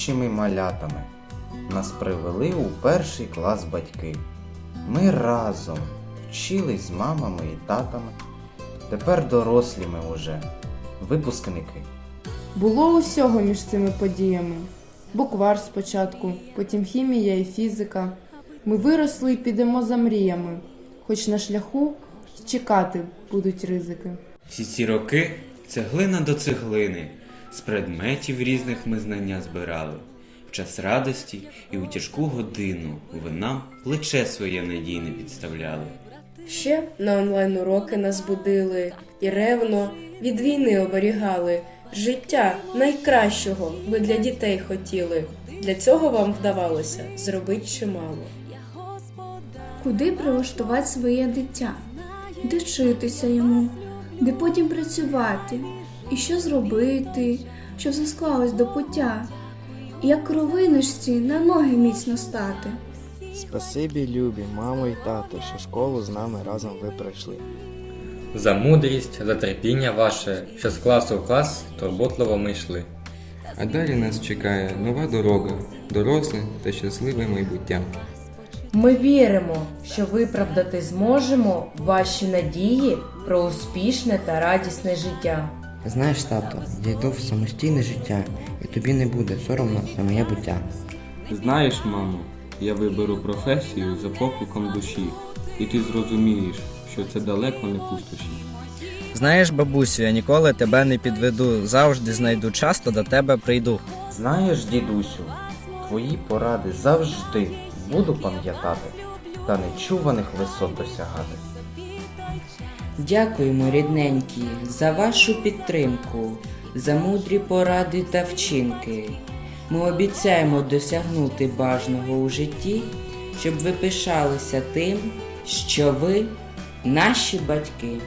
сущими малятами. Нас привели у перший клас батьки. Ми разом вчились з мамами і татами. Тепер дорослі ми уже, випускники. Було усього між цими подіями. Буквар спочатку, потім хімія і фізика. Ми виросли і підемо за мріями, хоч на шляху чекати будуть ризики. Всі ці роки цеглина до цеглини, з предметів різних ми знання збирали. В час радості і у тяжку годину ви нам плече своє надійне підставляли. Ще на онлайн уроки нас будили і ревно від війни оберігали. Життя найкращого ви для дітей хотіли. Для цього вам вдавалося зробити чимало. Куди прилаштувати своє дитя, де вчитися йому, де потім працювати, і що зробити, щоб все склалось до пуття, і як кровиночці на ноги міцно стати. Спасибі, любі, мамо і тато, що школу з нами разом ви пройшли. За мудрість, за терпіння ваше, що з класу в клас турботливо ми йшли. А далі нас чекає нова дорога, доросле та щасливе майбуття. Ми віримо, що виправдати зможемо ваші надії про успішне та радісне життя. Знаєш, тато, я йду в самостійне життя, і тобі не буде соромно за моє буття. Знаєш, мамо, я виберу професію за покликом душі, і ти зрозумієш, що це далеко не пустощі. Знаєш, бабусю, я ніколи тебе не підведу, завжди знайду часто до тебе прийду. Знаєш, дідусю, твої поради завжди буду пам'ятати та нечуваних висот досягати. Дякуємо, рідненькі, за вашу підтримку, за мудрі поради та вчинки. Ми обіцяємо досягнути бажного у житті, щоб ви пишалися тим, що ви наші батьки.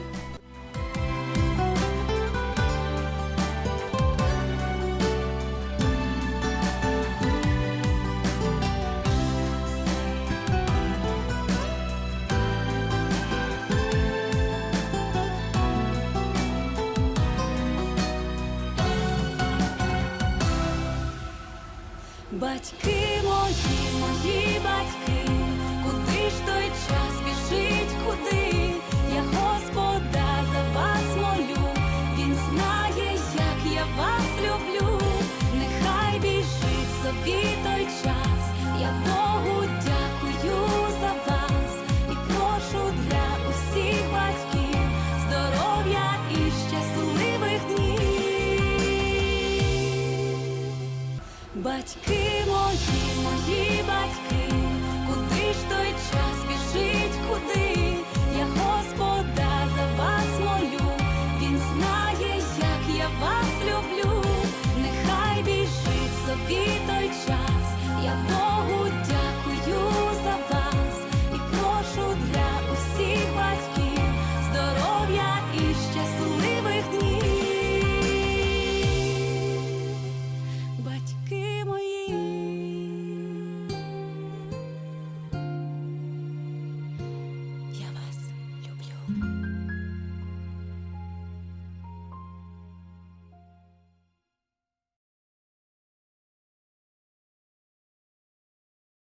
Батьки мої, мої батьки, куди ж той час біжить, куди? Я Господа за вас молю, Він знає, як я вас люблю. Нехай біжить собі той час, я Богу дякую за вас і прошу для усіх батьків здоров'я і щасливих днів. Батьки мої, мої батьки, куди ж той час біжить, куди? Я Господа за вас молю, він знає, як я вас люблю, нехай біжить собі.